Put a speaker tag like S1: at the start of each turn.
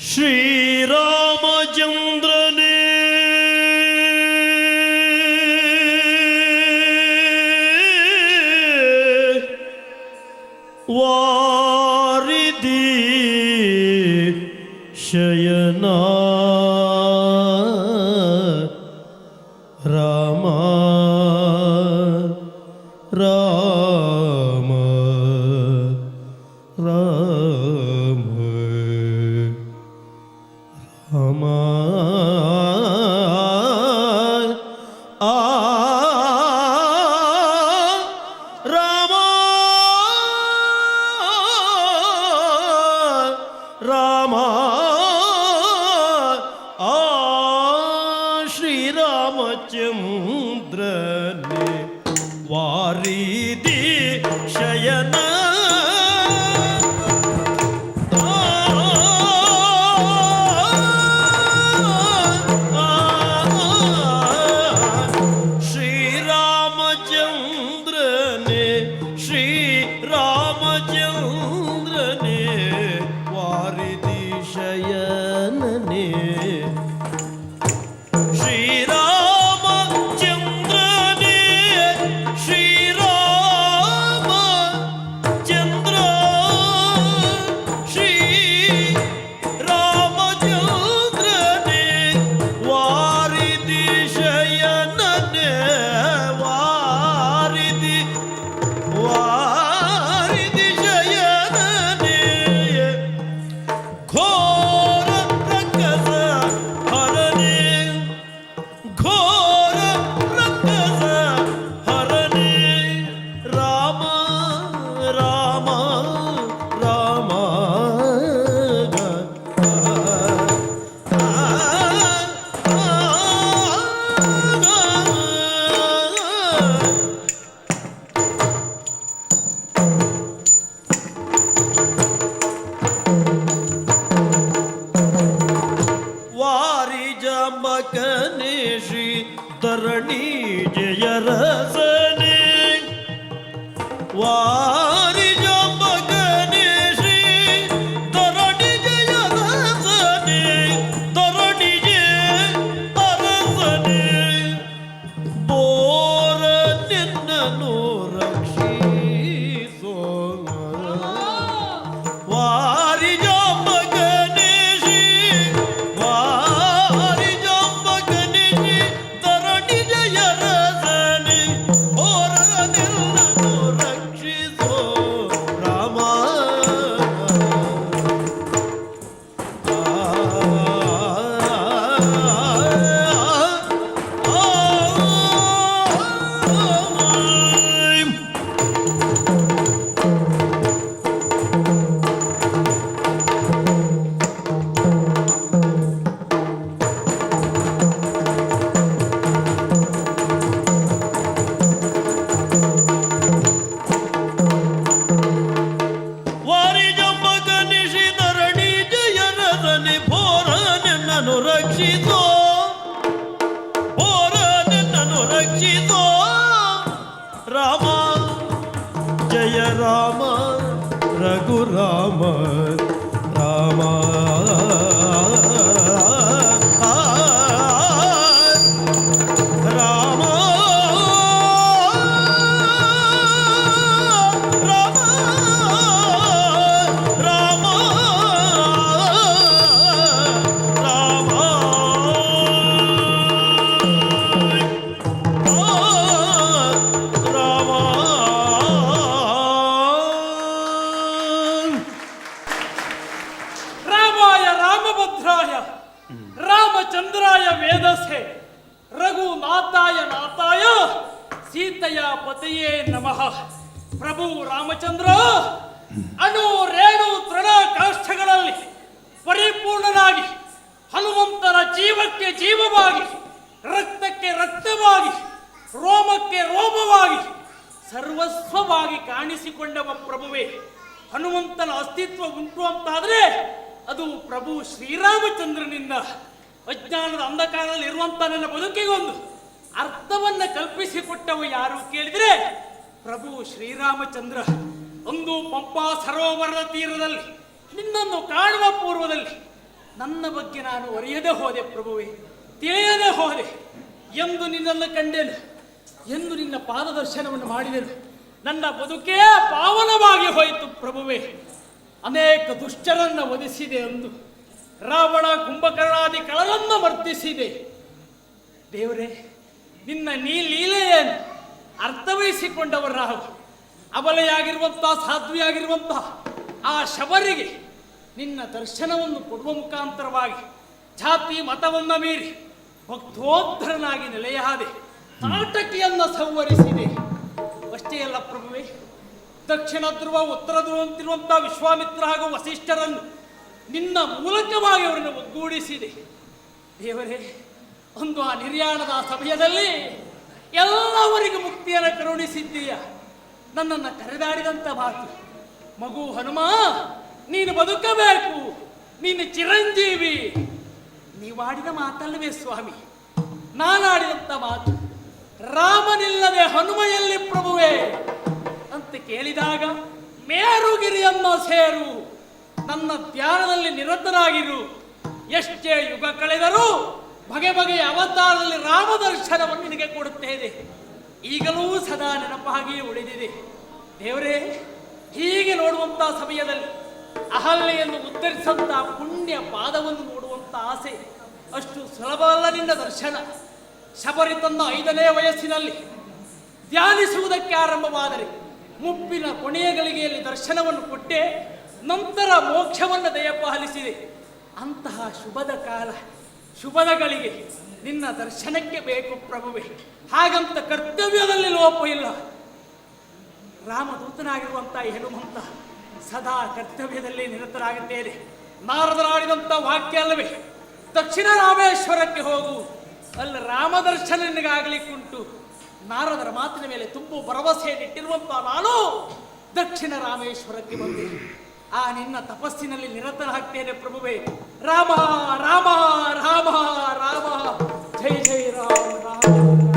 S1: શ્રી રામચંદ્રને વારિધી શયના రామ ఆ శ్రీరామచము தரணி ஜெயரசனே. வாரி
S2: no Rama, Raghu Raghu ರಘುನಾಥಾಯ ನಾಥಾಯ ಸೀತೆಯ ಪತಿಯೇ ನಮಃ. ಪ್ರಭು ರಾಮಚಂದ್ರ, ಅಣು ರೇಣು ತೃಣ ಕಾಷ್ಟಗಳಲ್ಲಿ ಪರಿಪೂರ್ಣನಾಗಿ, ಹನುಮಂತನ ಜೀವಕ್ಕೆ ಜೀವವಾಗಿ, ರಕ್ತಕ್ಕೆ ರಕ್ತವಾಗಿ, ರೋಮಕ್ಕೆ ರೋಮವಾಗಿ, ಸರ್ವಸ್ವವಾಗಿ ಕಾಣಿಸಿಕೊಂಡವ ಪ್ರಭುವೇ. ಹನುಮಂತನ ಅಸ್ತಿತ್ವ ಉಂಟು ಅಂತಾದರೆ ಅದು ಪ್ರಭು ಶ್ರೀರಾಮಚಂದ್ರನಿಂದ. ಅಜ್ಞಾನದ ಅಂಧಕಾರದಲ್ಲಿ ಇರುವಂತ ನನ್ನ ಬದುಕಿಗೊಂದು ಅರ್ಥವನ್ನ ಕಲ್ಪಿಸಿಕೊಟ್ಟವು ಯಾರು ಕೇಳಿದರೆ ಪ್ರಭು ಶ್ರೀರಾಮಚಂದ್ರ. ಒಂದು ಪಂಪಾ ಸರೋವರದ ತೀರದಲ್ಲಿ, ನಿನ್ನನ್ನು ಕಾಣುವ ಪೂರ್ವದಲ್ಲಿ ನನ್ನ ಬಗ್ಗೆ ನಾನು ಒರೆಯದೆ ಹೋದೆ ಪ್ರಭುವೆ, ತಿಳಿಯದೆ ಹೋದೆ ಎಂದು ನಿನ್ನನ್ನು ಕಂಡೆನು, ಎಂದು ನಿನ್ನ ಪಾದದರ್ಶನವನ್ನು ಮಾಡಿದೆನು. ನನ್ನ ಬದುಕೇ ಪಾವನವಾಗಿ ಹೋಯಿತು ಪ್ರಭುವೆ, ಅನೇಕ ದುಷ್ಟರನ್ನು ಒದಿಸಿದೆ ಎಂದು ರಾವಣ ಕುಂಭಕರ್ಣಾದಿ ಕಳಲನ್ನು ಮರ್ತಿಸಿದೆ ದೇವರೇ, ನಿನ್ನ ನೀ ಲೀಲೆಯನ್ನು ಅರ್ಥವಹಿಸಿಕೊಂಡವರು ರಾಹು ಅಬಲೆಯಾಗಿರುವಂಥ, ಸಾಧ್ವಿಯಾಗಿರುವಂಥ ಆ ಶಬರಿಗೆ ನಿನ್ನ ದರ್ಶನವನ್ನು ಕೊಡುವ ಮುಖಾಂತರವಾಗಿ ಜಾತಿ ಮತವನ್ನು ಮೀರಿ ಭಕ್ತೋದ್ಧರನಾಗಿ ನೆಲೆಯಾದೆ, ತಾಟಕಿಯನ್ನು ಸಂವರಿಸಿದೆ. ಅಷ್ಟೇ ಅಲ್ಲ ಪ್ರಭುವೆ, ದಕ್ಷಿಣ ಧ್ರುವ, ಉತ್ತರ ಧ್ರುವಂತಿರುವಂಥ ವಿಶ್ವಾಮಿತ್ರ ಹಾಗೂ ವಸಿಷ್ಠರನ್ನು ನಿನ್ನ ಮೂಲಕವಾಗಿ ಅವರನ್ನು ಒಗ್ಗೂಡಿಸಿದೆ. ದೇವರೇ, ಒಂದು ಆ ನಿರ್ಯಾಣದ ಸಮಯದಲ್ಲಿ ಎಲ್ಲವರಿಗೂ ಮುಕ್ತಿಯನ್ನು ಕರುಣಿಸಿದ್ದೀಯ. ನನ್ನನ್ನು ಕರೆದಾಡಿದಂಥ ಮಾತು, ಮಗು ಹನುಮ, ನೀನು ಬದುಕಬೇಕು, ನೀನು ಚಿರಂಜೀವಿ. ನೀವಾಡಿದ ಮಾತಲ್ಲವೇ ಸ್ವಾಮಿ ನಾನಾಡಿದಂಥ ಮಾತು, ರಾಮನಿಲ್ಲದೆ ಹನುಮ ಪ್ರಭುವೆ ಪ್ರಭುವೇ ಅಂತ ಕೇಳಿದಾಗ ಮೇರುಗಿರಿಯಮ್ಮ ಸೇರು. ನನ್ನ ಧ್ಯಾನದಲ್ಲಿ ನಿರತರಾಗಿರು. ಎಷ್ಟೇ ಯುಗ ಕಳೆದರೂ ಬಗೆ ಬಗೆಯ ಅವತಾರದಲ್ಲಿ ರಾಮ ದರ್ಶನವನ್ನು ನಿನಗೆ ಕೊಡುತ್ತೇನೆ. ಈಗಲೂ ಸದಾ ನೆನಪಾಗಿಯೇ ಉಳಿದಿದೆ. ದೇವರೇ, ಹೀಗೆ ನೋಡುವಂತಹ ಸಮಯದಲ್ಲಿ ಅಹಲ್ಯೆಯನ್ನು ಉತ್ತರಿಸಂತ ಪುಣ್ಯ ಪಾದವನ್ನು ನೋಡುವಂತ ಆಸೆ, ಅಷ್ಟು ಸುಲಭ ಅಲ್ಲ ನಿನ್ನ ದರ್ಶನ. ಶಬರಿ ತನ್ನ ಐದನೇ ವಯಸ್ಸಿನಲ್ಲಿ ಧ್ಯಾನಿಸುವುದಕ್ಕೆ ಆರಂಭವಾದರೆ ಮುಪ್ಪಿನ ಕೊನೆಯ ಗಳಿಗೆಯಲ್ಲಿ ದರ್ಶನವನ್ನು ಕೊಟ್ಟೆ. ನಂತರ ಮೋಕ್ಷವನ್ನು ದಯಪಾಲಿಸಿದೆ. ಅಂತಹ ಶುಭದ ಕಾಲ ಶುಭದ ಗಳಿಗೆ ನಿನ್ನ ದರ್ಶನಕ್ಕೆ ಬೇಕು ಪ್ರಭುವೆ. ಹಾಗಂತ ಕರ್ತವ್ಯದಲ್ಲಿ ಲೋಪ ಇಲ್ಲ. ರಾಮದೂತನಾಗಿರುವಂತ ಹೆನುಮಂತ ಸದಾ ಕರ್ತವ್ಯದಲ್ಲಿ ನಿರತರಾಗುತ್ತೇನೆ ನಾರದರಾಡಿದಂಥ ವಾಕ್ಯ ಅಲ್ಲವೇ? ದಕ್ಷಿಣ ರಾಮೇಶ್ವರಕ್ಕೆ ಹೋಗು. ಅಲ್ಲಿ ರಾಮದರ್ಶನ ನಿನಗಾಗಲಿಕ್ಕುಂಟು ನಾರದರ ಮಾತಿನ ಮೇಲೆ ತುಂಬು ಭರವಸೆಯನ್ನಿಟ್ಟಿರುವಂತ ನಾನು ದಕ್ಷಿಣ ರಾಮೇಶ್ವರಕ್ಕೆ ಬಂದೆ. ಆ ನಿನ್ನ ತಪಸ್ಸಿನಲ್ಲಿ ನಿರತನಾಗ್ತೇನೆ ಪ್ರಭುವೆ. ರಾಮ ರಾಮ ರಾಮ ರಾಮ. ಜೈ ಜೈ ರಾಮ ರಾಮ.